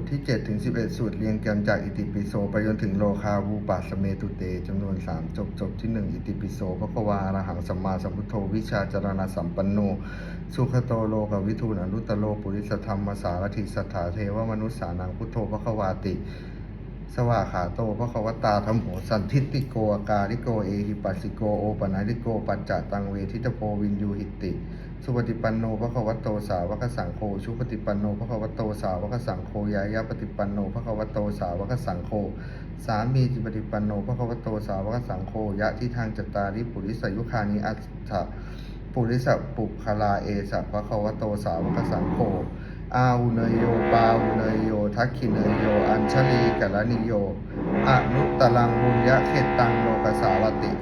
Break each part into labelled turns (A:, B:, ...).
A: ทที่ 7 ถึง 11 สูตรเรียงกันจากอิติปิโสไปจนถึงโลคาวูปัสเมตุเตจำนวน 3 จบจบที่ 1 อิติปิโสพระควาอรหังสัมมาสัมพุทโธวิชาจารณสัมปันโน สุขโตโลกวิทูนอนุตโลปุริสธรรมสารถิสัทธาเทวมนุษสานังพุทโธพระควาติ สว่าขาโตพระควตาธรรมโหสันทิติโกอาการิโกเอหิปัสสิโกโอปนาริโกปัจจตังเวทิตโพวินยูหิติ สุปฏิปันโนพระควโตสาวกสังโฆชุปฏิปันโนพระควโตสาวกสังโฆยายาปฏิปันโนพระควโตสาวกสังโฆสามีจิปฏิปันโนพระควโตสาวกสังโฆยะที่ทางจตตาริปุริสยุคานิอัตถะปุริสปุคลาเอสะพระควโตสาวกสังโฆ อาหุเนยโยปาหุเนยโยทักขิเนยโย อัญชลีกัลนิโยอนุตลังบุญยะเขตตังโลกสารติ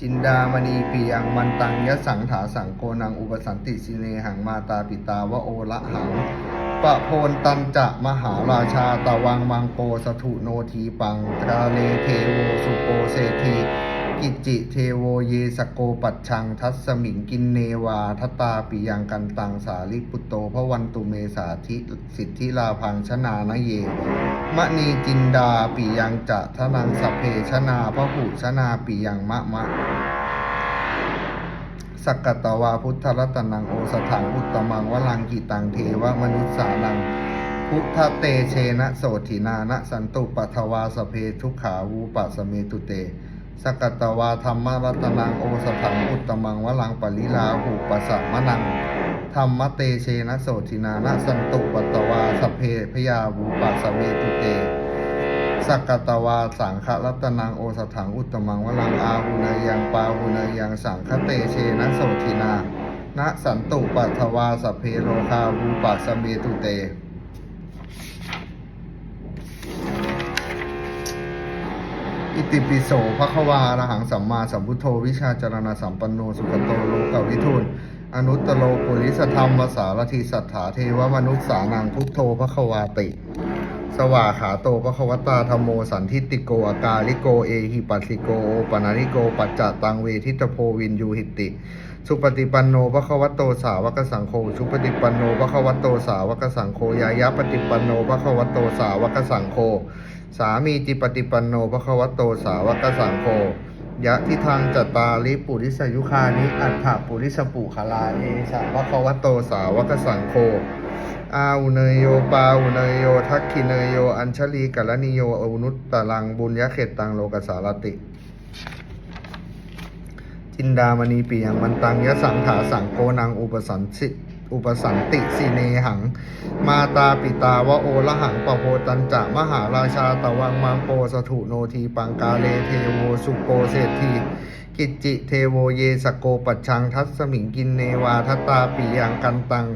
A: จินดามณีปียังมันตังยะสังถาสังโกนังอุปสันติสิเนหังมาตาปิตาวะโอละหังปะโพนตันจะมหาราชาตะวังมังโปสถุโนทีปังตราเลเทโวสุโปเศรษฐี กิจจิเทโวเยสโกปัจชัง ทัสมิงกินเนวาทตาปิยังกันตังสาลิปุตโตพระวันตุเมสาธิสิทธิลาพังชนานเยมณีจินดาปิยังจะทนังสเพชนาพระหุชนาปิยังมะมะสกกตวาพุทธรัตนังโอสถังอุตตมังวลังกิตังเทวมนุษสานังพุทธเตเชนะโสถินานะสันตุปัทวาสเพทุขาวูปัสเมตุเต สกกตวาธรรมรัตนังโอสถังอุตตมังวลังปริลาหูปัสสะมะนังธรรมเตเชนะโสถินานะสันตุปัตวาสเพพยาวูปัสเมตุเตสักกตวาสังฆรัตนังโอสถังอุตตมังวลังอาหุเนยยังปาหุเนยยังสังคเตเชนะโสทินานะสันตุปัทวาสเพโลคาวูปัสเมตุเต อิติปิโสภควาอะหังสัมมาสัมพุทโธวิชาจารณสัมปันโนสุขโตโลกวิทูลอนุตตโลปุริสธรรมวสารทิสัทธาเทวมนุษสานังพุทโธภควาติ สว่าขาโตภควตาธรรมโมสันทิติโกอากาลิโกเอหิปัสสิโกโอปนาริโกปัจจตังเวทิตโพวินยูหิติ สุปฏิปันโนภควโตสาวกสังโฆสุปฏิปันโนภควโตสาวกสังโฆยายะปฏิปันโนภควโตสาวกสังโฆสามีจิปฏิปันโนภควโตสาวกสังโฆยะทิทางจตาริปุริสยุคานิอัฏฐปุริสปุคลาเอสะภควโตสาวกสังโฆอาอุเนยโยปาอุเนยโยทักขิเนยโยอัญชลีกัลนิโยอนุตตะลังบุญยะเขตตังโลกสารติ จินดามณีปียังมันตังยะสังถาสังโกนังอุปสันสิอุปสันติสิเนหัง มาตาปิตาวะโอละหังปะโพตันจะมหาราชาตะวังมังโปสถุโนทีปังกาเลเทโวสุโกเศรษฐีกิจจิเทโวเยสโกปัจชังทัสมิงกินเนวาทตาปิยังกันตัง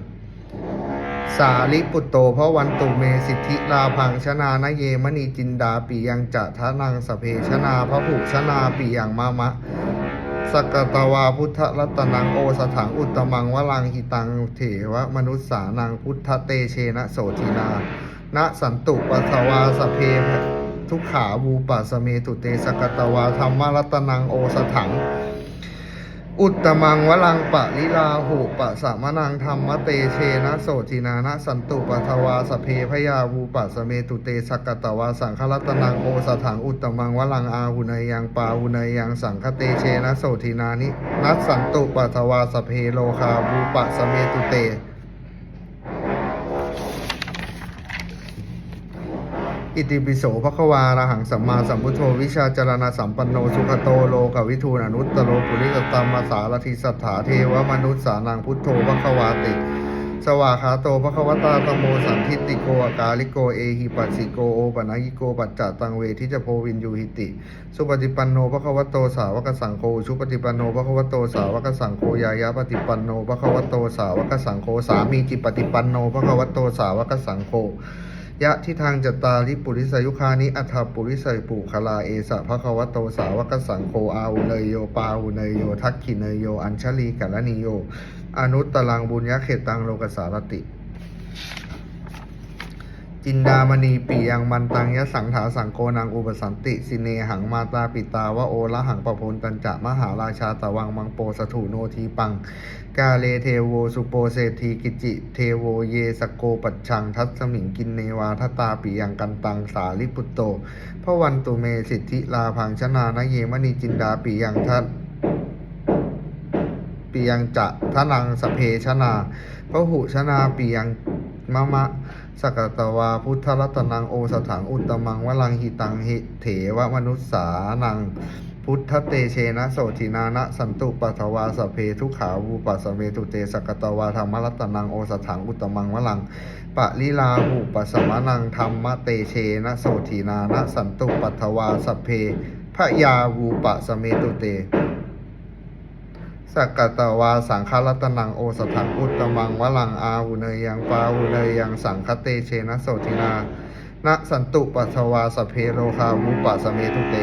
A: สาลิปุตโตพระวันตุเมสิทธิลาพังชนานเยมณีจินดาปียังจะทะนังสเพชนาพระผูชนาปียังมามะ สกตวาพุทธรัตนังโอสถังอุตมังวลังหิตังเถวมนุษสานังพุทธเตเชนะโสธินา ณสันตุปัสสวาสเพทุขาบูปัสเมตุเตสกตวาธรรมรัตนังโอสถัง อุตตมังวลังปะลิลาหูปะสามนังธรรมเตเชนะโสจินานะสันตุปัทวาสเพพยาวูปะสเมตุเตสกตวาสังฆรัตนังโอสถังอุตตมังวลังอาหุนยยังปาหุนยยังสังคเตเชนะโสทินานินัสสันตุปัทวาสเพโลคาวูปะสเมตุเต อิติปิโสภควาระหังสัมมาสัมพุทโธวิชาจารณสัมปันโนสุขโตโลกวิทูลอนุตตโลปุริกตามมาสารทิสัทธาเทวมนุษสานังพุทโธภควาติ สวาขาโตภควตาตโมสันทิติโกอากาลิโกเอหิปัสสิโกโอปนายิโกปัจจตังเวทิจโพวินยูหิติ สุปฏิปันโนภควโตสาวกสังโฆชุปฏิปันโนภควโตสาวกสังโฆยายะปฏิปันโนภควโตสาวกสังโฆสามีจิปฏิปันโนภควโตสาวกสังโฆ ยะที่ทางจตตาริปุริสยุคานิอัฏฐปุริสยปุคลาเอสะพระควะโตสาวกสังโฆอาหุเนยโยปาหุเนยโยทักขิเนยโย อัญชลีกัลนิโย อนุตตลังบุญยเขตตังโลกสารติ จินดามณีปียังมันตังยะสังถาสังโกนังอุปสันติสิเนหังมาตาปิตาวะโอละหังปะพลตันจะมหาราชาตะวังมังโปสถุโนทีปัง กาเลเทโวสุโปเศรษฐีกิจิ เทโวเยสโกปัจชังทัสมิงกินเนวาทตาปิยังกันตังสาลิปุตโตพระวันตุเมสิทธิลาพังชนานเยมณีจินดาปิยังทัตปิยังจะทนังสพเพชนาพหุชนาปิยังมะมะ สกตวาพุทธรัตนังโอสถังอุตมังวลังหิตังหิเถวมนุสสานัง พุทธเตเชนะโสทินานะสันตุปัทวาสเพทุขาวูปัสเมตุเตสกตวาธรรมรัตนังโอสถังอุตมังวลังปะลิลาหูปัสสมนังธรรมเตเชนะโสทินานะสันตุปัทวาสเพพระยาวูปัสสเมตุเต สกกตวาสังฆรัตนังโอสถังอุตตมังวลังอาหุเนยยังปาหุเนยยังสังคเตเชนะโสตินาณสันตุปัสวาสเพโรคาวุปะสเมทุเต